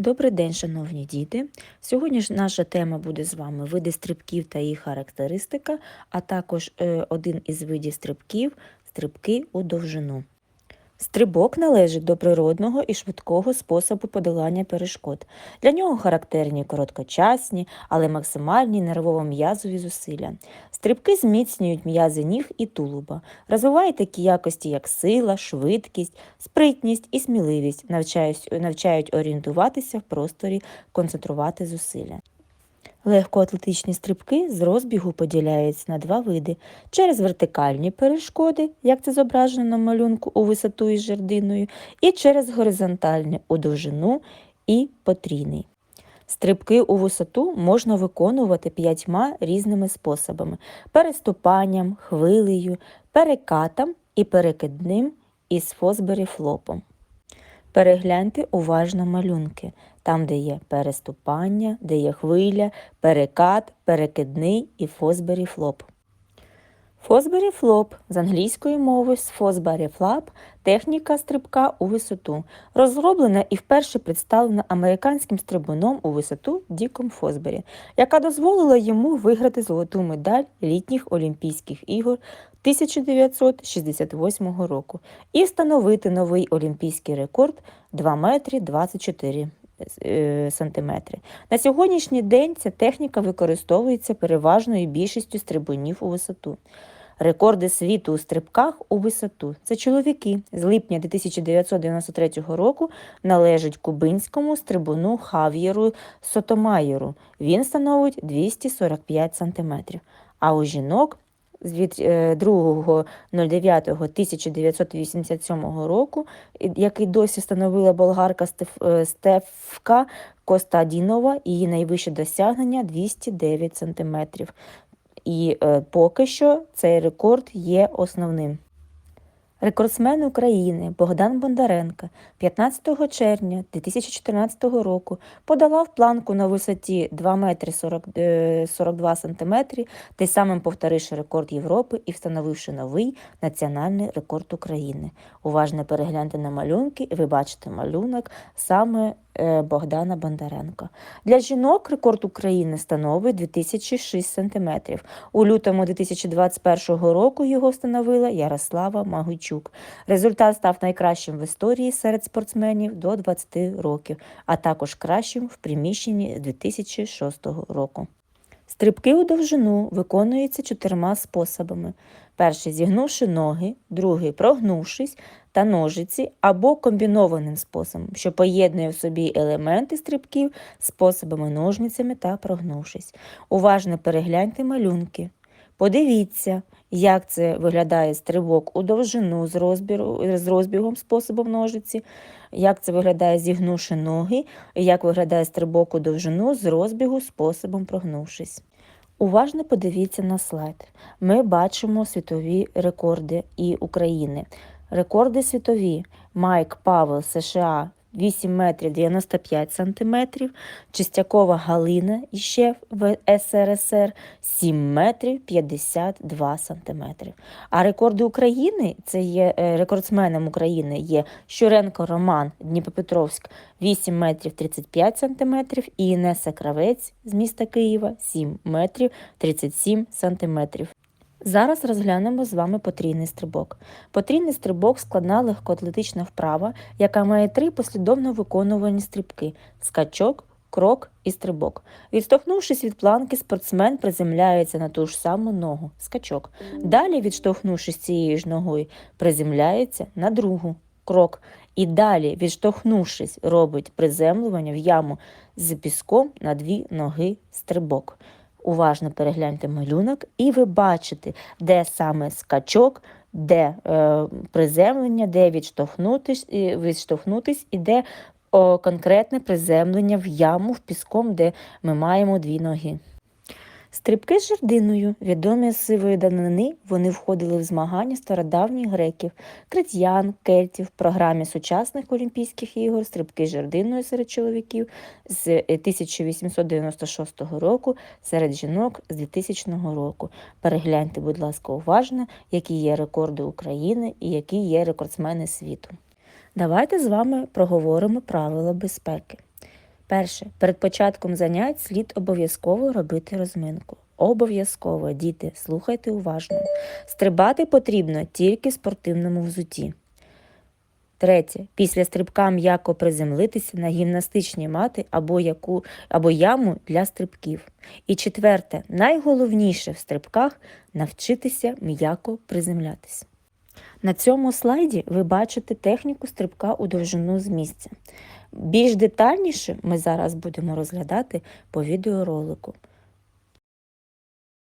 Добрий день, шановні діти! Сьогодні ж наша тема буде з вами види стрибків та їх характеристика, а також е, один із видів стрибків стрибки у довжину. Стрибок належить до природного і швидкого способу подолання перешкод. Для нього характерні короткочасні, але максимальні нервово-м'язові зусилля. Стрибки зміцнюють м'язи ніг і тулуба, розвивають такі якості, як сила, швидкість, спритність і сміливість, навчають, орієнтуватися в просторі, концентрувати зусилля. Легкоатлетичні стрибки з розбігу поділяються на два види через вертикальні перешкоди, як це зображено на малюнку у висоту із жердиною, і через горизонтальні у довжину і потрійний. Стрибки у висоту можна виконувати п'ятьма різними способами: переступанням, хвилею, перекатом і перекидним із фосбері флопом. Перегляньте уважно малюнки, там, де є переступання, де є хвиля, перекат, перекидний і фосбері флоп. Фосбері флоп з англійської мови з фосбері флап техніка стрибка у висоту, розроблена і вперше представлена американським стрибуном у висоту Діком Фосбері, яка дозволила йому виграти золоту медаль літніх Олімпійських ігор 1968 року і встановити новий олімпійський рекорд 2 метри 24 е, сантиметри. На сьогоднішній день ця техніка використовується переважною більшістю стрибунів у висоту. Рекорди світу у стрибках у висоту. Це чоловіки з липня 1993 року належать кубинському стрибуну Хав'єру Сотомаєру. Він становить 245 см. А у жінок від 2.09.1987 року, який досі встановила болгарка е, Стефка Костадінова, її найвище досягнення 209 см. І е, поки що цей рекорд є основним. Рекордсмен України Богдан Бондаренко 15 червня 2014 року подолав планку на висоті 2 метри 42 см, тим самим повторивши рекорд Європи і встановивши новий національний рекорд України. Уважно перегляньте на малюнки, і ви бачите малюнок саме е, Богдана Бондаренка. Для жінок рекорд України становить 2006 см. У лютому 2021 року його встановила Ярослава Магучук. Результат став найкращим в історії серед спортсменів до 20 років, а також кращим в приміщенні з 2006 року. Стрибки у довжину виконуються чотирма способами: перший зігнувши ноги, другий прогнувшись та ножиці або комбінованим способом, що поєднує в собі елементи стрибків способами ножницями та прогнувшись. Уважно перегляньте малюнки. Подивіться, як це виглядає стрибок у довжину з, розбіру, з розбігом способом ножиці, як це виглядає зігнувши ноги, і як виглядає стрибок у довжину з розбігу способом прогнувшись. Уважно подивіться на слайд. Ми бачимо світові рекорди і України. Рекорди світові Майк Павел США 8 метрів 95 сантиметрів, Чистякова Галина іще в СРСР 7 метрів 52 сантиметри. А рекорди України це є е, рекордсменом України є Щуренко Роман Дніпропетровськ 8 метрів 35 сантиметрів і Інеса Кравець з міста Києва 7 метрів 37 сантиметрів. Зараз розглянемо з вами потрійний стрибок. Потрійний стрибок складна легкоатлетична вправа, яка має три послідовно виконувані стрибки скачок, крок і стрибок. Відштовхнувшись від планки, спортсмен приземляється на ту ж саму ногу скачок. Далі, відштовхнувшись цією ж ногою, приземляється на другу крок. І далі, відштовхнувшись, робить приземлювання в яму з піском на дві ноги стрибок. Уважно перегляньте малюнок, і ви бачите, де саме скачок, де е, приземлення, де відштовхнутись, відштовхнутись і де о, конкретне приземлення в яму в піском, де ми маємо дві ноги. Стрибки з жердиною, відомі з сивої данини, вони входили в змагання стародавніх греків, критян, кельтів, в програмі сучасних Олімпійських ігор, стрибки з жердиною серед чоловіків з 1896 року, серед жінок з 2000 року. Перегляньте, будь ласка, уважно, які є рекорди України і які є рекордсмени світу. Давайте з вами проговоримо правила безпеки. Перше, перед початком занять слід обов'язково робити розминку. Обов'язково, діти, слухайте уважно. Стрибати потрібно тільки в спортивному взутті. Третє. Після стрибка м'яко приземлитися на гімнастичні мати або, яку, або яму для стрибків. І четверте, найголовніше в стрибках навчитися м'яко приземлятися. На цьому слайді ви бачите техніку стрибка у довжину з місця. Більш детальніше ми зараз будемо розглядати по відеоролику.